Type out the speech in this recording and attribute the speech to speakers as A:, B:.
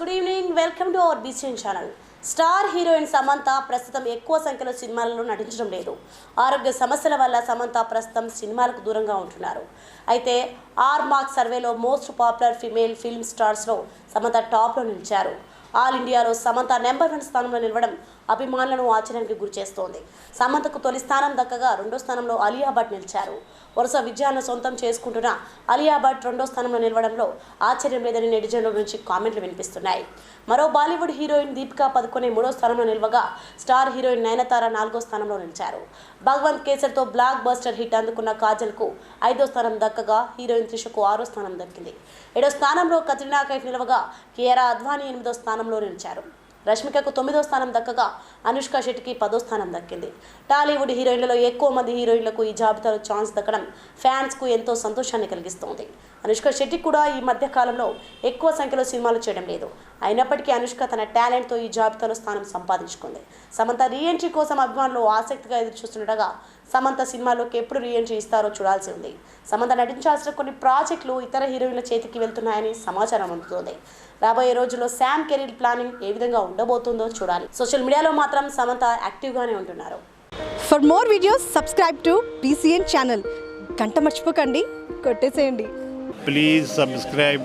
A: Good evening welcome to our BCN channel star heroine Samantha ప్రస్తుతం ఎక్కువ సంఖ్యలో సినిమాలలో నటించడం లేదు. ఆరోగ్య సమస్యల వల్ల సమంత ప్రస్తుతం సినిమాలకు దూరంగా ఉంటున్నారు. అయితే ఆర్ మార్క్ సర్వేలో మోస్ట్ పాపులర్ ఫిమేల్ ఫిల్మ్ స్టార్స్లో సమంత టాప్లో నిలిచారు. ఆల్ ఇండియాలో సమంత నెంబర్ వన్ స్థానంలో నిలవడం అభిమానులను ఆశ్చర్యానికి గురి చేస్తోంది సమంతకు తొలి స్థానం దక్కగా రెండో స్థానంలో అలియా భట్ నిలిచారు. వరుస విజయాలను సొంతం చేసుకుంటున్న అలియా భట్ రెండో స్థానంలో నిలవడంలో ఆశ్చర్యం లేదని నెటిజన్ల నుంచి కామెంట్లు వినిపిస్తున్నాయి. మరో బాలీవుడ్ హీరోయిన్ దీపికా పదుకొనే మూడో స్థానంలో నిల్వగా స్టార్ హీరోయిన్ నయనతార నాలుగో స్థానంలో నిలిచారు. భగవంత్ కేసర్తో బ్లాక్ బస్టర్ హిట్ అందుకున్న కాజల్కు ఐదో స్థానం దక్కగా హీరోయిన్ త్రిషకు ఆరో స్థానం దక్కింది. ఏడో స్థానంలో కత్రినా కైఫ్ నిలవగా కియారా అద్వానీ ఎనిమిదో స్థానంలో నిలిచారు. రష్మికకు తొమ్మిదో స్థానం దక్కగా అనుష్క శెట్టికి పదో స్థానం దక్కింది. టాలీవుడ్ హీరోయిన్లలో ఎక్కువ మంది హీరోయిన్లకు ఈ జాబితాలో ఛాన్స్ దక్కడం ఫ్యాన్స్కు ఎంతో సంతోషాన్ని కలిగిస్తోంది. అనుష్క శెట్టి కూడా ఈ మధ్య కాలంలో ఎక్కువ సంఖ్యలో సినిమాలు చేయడం లేదు. అయినప్పటికీ అనుష్క తన టాలెంట్తో ఈ జాబితాలో స్థానం సంపాదించుకుంది. సమంత రీఎంట్రీ కోసం అభిమానులు ఆసక్తిగా ఎదురుచూస్తుండగా సమంత సినిమాలోకి ఎప్పుడు రీఎంట్రీ ఇస్తారో చూడాల్సి ఉంది. సమంత నటించాల్సిన కొన్ని ప్రాజెక్టులు ఇతర హీరోయిన్ల చేతికి వెళ్తున్నాయని సమాచారం అందుతోంది. రాబోయే రోజుల్లో శామ్ కెరీర్ ప్లానింగ్ ఏ విధంగా ఉండబోతుందో చూడాలి. సోషల్ మీడియాలో మాత్రం సమంత యాక్టివ్గానే ఉంటున్నారు.
B: For more videos subscribe to BCN channel గంట మర్చిపోకండి. కొట్టేసేయండి.
C: Please subscribe